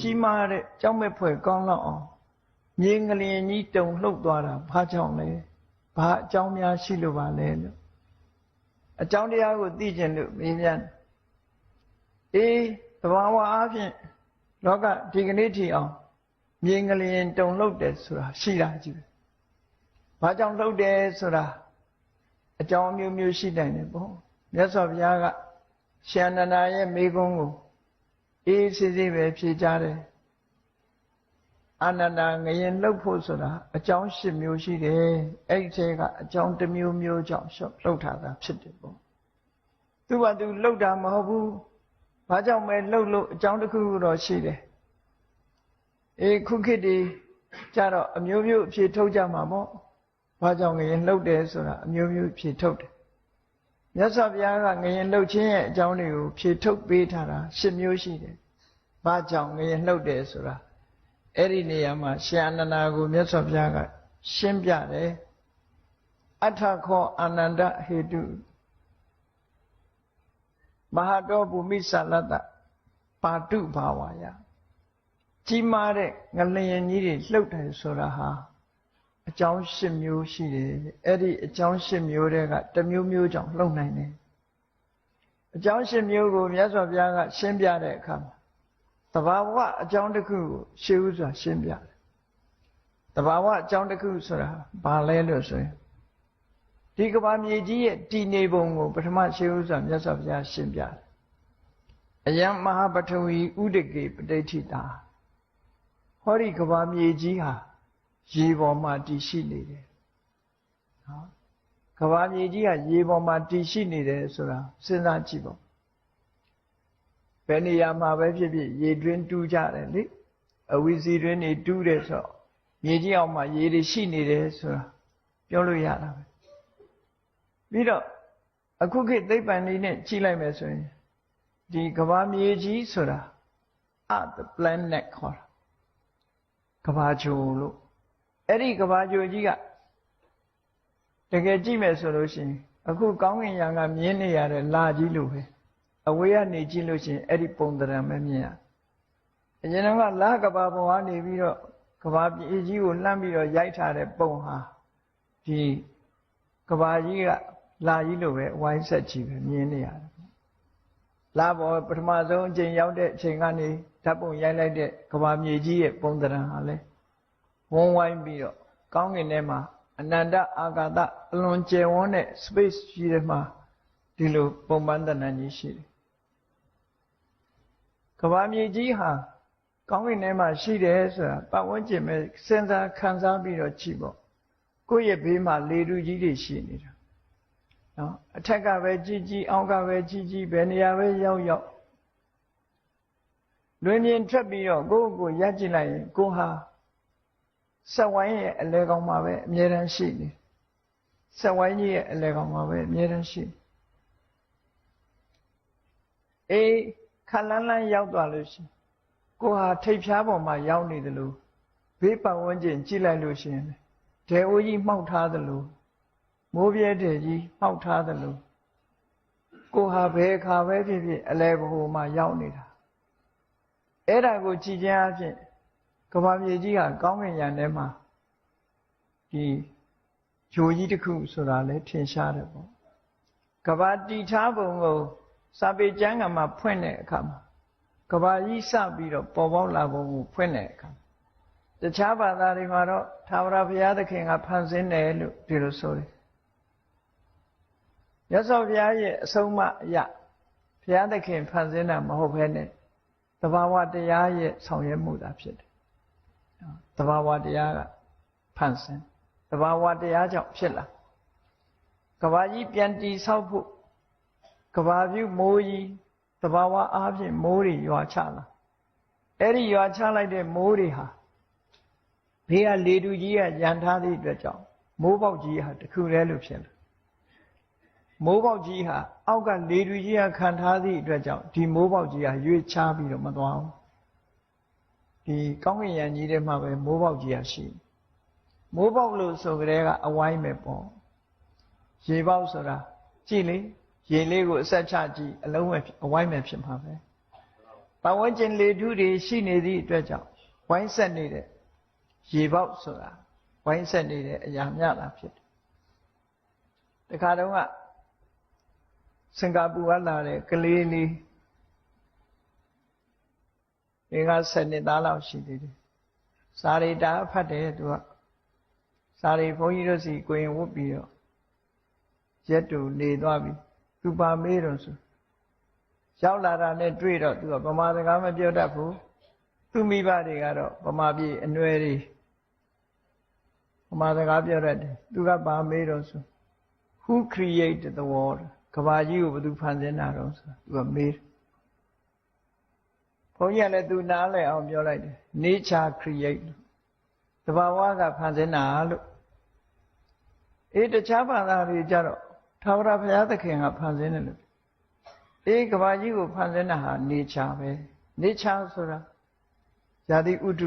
ကြီးမားတဲ့ကြောက်မဲ့ဖွယ်ကောင်းလောက်အောင်မြေငလျင်ကြီးတုံလှုပ်သွားတာဘာကြောင့်လဲဘာအကြောင်းများရှိလို့ပါလဲလို့အကြောင်းတရားကိုသိကျင်လို့မေးမြန်းအေးသဘာဝအားဖြင့်လောကဒီကနေ့ထိအောင်မြေငလျင်တုံလှုပ်တယ်ဆိုတာရှိတာကြည့်ဘာကြောင့်လှုပ်တယ်ဆိုတာအကြောင်းမျိုးမျိုးရှိနိုင်တယ်ပေါ့မြတ်စွာဘုရားကရှင်နန္ဒာရဲ့မိကုံးကို အေးစစ်စစ်ပဲဖြေကြတယ်အာနန္ဒာငရင်လှုပ်ဖို့ဆိုတာအကြောင်း၈မျိုးရှိတယ်အဲ့ဒီထဲကအကြောင်းတစ်မျိုးမျိုးကြောင့်လှုပ်ထားတာဖြစ်တယ်ပေါ့သူကသူလှုပ်တာမဟုတ်ဘူးဘာကြောင့်မဲလှုပ်လို့အကြောင်းတစ်ခုခုတော့ရှိတယ်အေးခုခေတ်ဒီကြတော့အမျိုးမျိုးအဖြေထုတ်ကြမှာပေါ့ဘာကြောင့်ငရင်လှုပ်တယ်ဆိုတာအမျိုးမျိုးဖြေထုတ်တယ်မြတ်စွာဘုရားကငရင်လှုပ်ခြင်းရဲ့အကြောင်းတွေကိုဖြေထုတ်ပေးထားတာ၈မျိုးရှိတယ် ဘာကြောင့်ငရင်လှုပ်တယ်ဆိုတာအဲ့ဒီနေရာမှာရှင်အနန္ဒာကိုမြတ်စွာဘုရားက ရှင်းပြတယ်အထခောအာနန္ဒဟေတုမဟာတောဘူမိသလတ္တပါတုဘာဝါယကြီးမားတဲ့ငလျင်ကြီးတွေလှုပ်တယ်ဆိုတာဟာအကြောင်း၈မျိုးရှိတယ်အဲ့ဒီအကြောင်း၈မျိုးတွေကတစ်မျိုးမျိုးကြောင့်လှုပ်နိုင်တယ်အကြောင်း၈မျိုးကိုမြတ်စွာဘုရားကရှင်းပြတဲ့အခါမှာ တဘာဝအကြောင်းတစ်ခုကိုရှင်းဥစွာရှင်းပြတယ်တဘာဝအကြောင်းတစ်ခုဆိုတာဘာလဲလို့ဆိုရင်ဒီကဘာမြေကြီးရဲ့တည်နေပုံကိုပထမရှင်းဥစွာမြတ်စွာဘုရားရှင်းပြတယ်အယံမဟာပထဝီဥဒကေပဋိဋ္ဌိတာဟောဒီကဘာမြေကြီးဟာရေပေါ်မှာတည်ရှိနေတယ်နော်ကဘာမြေကြီးကရေပေါ်မှာတည်ရှိနေတယ်ဆိုတာစဉ်းစားကြည့်ပေါ့ ဘယ်နေရာမှာပဲဖြစ်ဖြစ်ရေတွင်းတူးကြတယ်လေအဝီစီတွင်းနေတူးတယ်ဆိုတော့မြေကြီးအောင်မှာရေတွေရှိနေတယ်ဆိုတာပြောလို့ရတာပဲပြီးတော့အခုခေတ်သိပ္ပံလေးနဲ့ကြည့်လိုက်မယ်ဆိုရင်ဒီကဘာမြေကြီးဆိုတာ a the planet ခေါ်တာကဘာဂျိုလို့အဲ့ဒီကဘာဂျိုကြီးကတကယ်ကြည့်မယ်ဆိုလို့ရှိရင်အခုကောင်းကင်ယံကမြင်းနေရတဲ့လာကြီးလို့ပဲ အဝေးကနေကြည့်လို့ရှိရင်အဲ့ဒီပုံတရံပဲမြင်ရအရင်ကလာကဘာဘဝနေပြီးတော့ကဘာပြည်ကြီးကိုလှမ်းပြီးတော့ရိုက်ထားတဲ့ပုံဟာဒီကဘာကြီးကလာကြီးလို့ပဲဝိုင်းဆက်ကြည့်ပဲမြင်နေရတယ်လာဘောပထမဆုံးအချိန်ရောက်တဲ့အချိန်ကနေဓာတ်ပုံရိုက်လိုက်တဲ့ကဘာမြေကြီးရဲ့ပုံတရံဟာလဲဝန်းဝိုင်းပြီးတော့ကောင်းကင်ထဲမှာအနန္တအာကာသအလွန်ကျယ်ဝန်းတဲ့ space ကြီးထဲမှာဒီလိုပုံပန်းတဏ္ဍာကြီးရှိတယ် ကဘာမြေကြီးဟာကောင်းကင်ထဲမှာရှိတယ်ဆိုတာပတ်ဝန်းကျင်ပဲစဉ်းစားခံစားပြီးတော့ကြည့်ပေါ့ကိုယ့်ရဲ့ဘေးမှာလေတူကြီးတွေရှိနေတာနော်အထက်ကပဲကြီးကြီးအောက်ကပဲကြီးကြီးဘယ်နေရာပဲရောက်ရောက်လွင်မြင်ထွက်ပြီးတော့ကိုယ့်ကိုရက်ကြည့်လိုက်ရင်ကိုဟာဆက်ဝိုင်းရဲ့အလဲကောင်မှာပဲအမြဲတမ်းရှိနေဆက်ဝိုင်းကြီးရဲ့အလဲကောင်မှာပဲအမြဲတမ်းရှိအေး ခလန်းလန်းရောက်သွားလို့ရှိရင်ကိုဟာထိပ်ဖြားပေါ်မှာရောက်နေတယ်လို့ဘေးပတ်ဝန်းကျင်ကြည့်လိုက်လို့ရှိရင်ဒဲအိုးကြီးမှောက်ထားတယ်လို့မိုးပြဲတဲ့ကြီးမှောက်ထားတယ်လို့ကိုဟာဘယ်ခါပဲဖြစ်ဖြစ်အလဲဘိုမှာရောက်နေတာအဲ့ဒါကိုကြည်ခြင်းအဖြစ်ကဘာမြေကြီးကကောင်းကင်ယံထဲမှာဒီဂျိုကြီးတစ်ခုဆိုတာလည်းထင်ရှားတယ်ပေါ့ကဘာတီထားပုံကို စာပေကျမ်းကမှာဖွင့်တဲ့အခါမှာကဘာကြီးစပြီးတော့ပေါ်ပေါက်လာပုံကိုဖွင့်တဲ့အခါတခြားဘာသာတွေမှာတော့သာဝရဘုရားသခင်ကဖန်ဆင်းတယ်လို့ဒီလိုဆိုတယ်ရသော်ဘုရားရဲ့အဆုံးအမအရဘုရားသခင်ဖန်ဆင်းတာမဟုတ်ဘဲနဲ့သဘာဝတရားရဲ့ဆောင်ရွက်မှုသာဖြစ်တယ်သဘာဝတရားကဖန်ဆင်းသဘာဝတရားကြောင့်ဖြစ်လာကဘာကြီးပြန်တည်ဆောက်ဖို့ ကဘာပြုမိုးကြီးသဘာဝအားဖြင့်မိုးတွေရွာချလာအဲ့ဒီရွာချလိုက်တဲ့မိုးတွေဟာဘေးကလေတူကြီးကရန်ထားသည့်အတွက်ကြောင့်မိုးပေါက်ကြီးဟာတခုတည်းလို့ဖြစ်လာမိုးပေါက်ကြီးဟာအောက်ကလေတူကြီးကခံထားသည့်အတွက်ကြောင့်ဒီမိုးပေါက်ကြီးဟာရွေ့ချပြီးတော့မသွားဘူးဒီကောင်းကင်ယံကြီးထဲမှာပဲမိုးပေါက်ကြီးဟာရှိမိုးပေါက်လို့ဆိုကြတဲ့ကအဝိုင်းပဲပေါ့ရေပေါက်ဆိုတာကြည့်လေ ရေလေးကိုအဆက်ချကြည့်အလုံးပဲအဝိုင်းပဲဖြစ်မှာပဲပတ်ဝန်းကျင်လေထုတွေရှိနေသည့်အတွက်ကြောင့်ဝိုင်းဆက်နေတဲ့ရေပေါက်ဆိုတာဝိုင်းဆက်နေတဲ့အရာမြတာဖြစ်တယ်တခါတုန်းကစင်ကာပူကလာတဲ့ကလေးလေးဒီက7နှစ်သားလောက်ရှိသေးတယ်စာရီတာဖတ်တယ်သူကစာရီဘုန်းကြီးတို့စီကိုရင်ဝတ်ပြီးတော့ရက်တူနေသွားပြီ သူပါမေးတော့ဆိုရောက်လာတာနဲ့တွေ့တော့သူကဗမာစကားမပြောတတ်ဘူးသူမိဘတွေကတော့ဗမာပြည်အနွယ်တွေဗမာစကားပြောတတ်တယ်သူကပါမေးတော့ဆို who created the world ကဘာကြီးကိုဘယ်သူဖန်ဆင်းတာတော့ဆိုသူကမေးတယ်ဘုန်းကြီးကလည်းသူနားလည်အောင်ပြောလိုက်တယ် nature create တဘာဝကဖန်ဆင်းတာလို့အေးတခြားဘာသာတွေကြတော့ သာဝရဘုရားသခင်ကဖန်ဆင်းတယ်လို့အေးကဘာကြီးကိုဖန်ဆင်းတာဟာ nature ပဲ nature ဆိုတာဇာတိဥဒ္ဓ